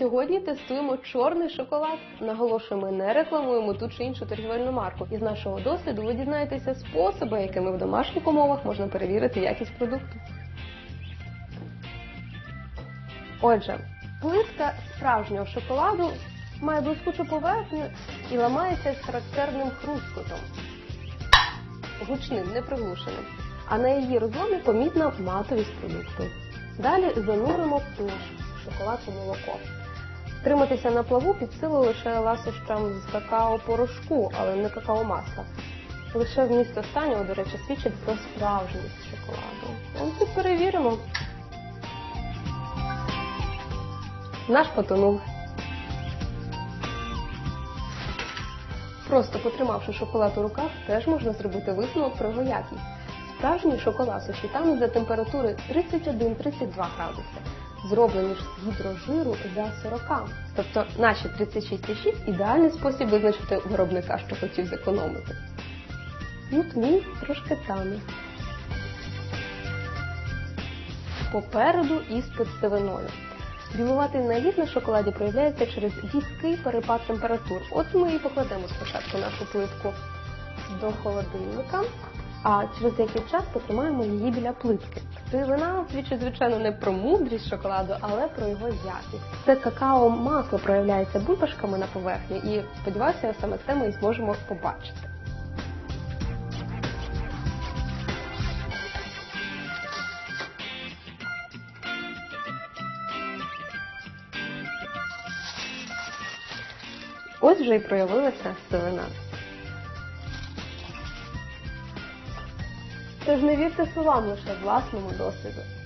Сьогодні тестуємо чорний шоколад. Наголошую, ми не рекламуємо ту чи іншу торгівельну марку. Із нашого досвіду ви дізнаєтеся способи, якими в домашніх умовах можна перевірити якість продукту. Отже, плитка справжнього шоколаду має блискучу поверхню і ламається з характерним хрускотом. Гучним, неприглушеним. А на її розломі помітна матовість продукту. Далі зануримо наш шоколад у молоко. Триматися на плаву під силу лише ласощам з какао-порошку, але не какао-масла. Лише вміст останнього, до речі, свідчить про справжність шоколаду. Ось тут перевіримо. Наш потонув. Просто потримавши шоколад у руках, теж можна зробити висновок про його якість. Справжній шоколад суші тануть за температури 31-32 градуси, зроблені ж з гідрожиру за 40. Тобто наші 36,6 ідеальний спосіб визначити виробника, що хотів зекономити. Тут мій трошки тане. Попереду іспит з дивиною. Білуватий наліт на шоколаді проявляється через різкий перепад температур. От ми і покладемо спочатку нашу плитку до холодильника, а через деякий час потримаємо її біля плитки. Дивина свідчить, звичайно, не про мудрість шоколаду, але про його якість. Це какао масло проявляється бульбашками на поверхні, і сподіваюся, саме це ми зможемо побачити. Ось вже і проявилася сивина. Тож не вірте словам лише власному досвіду.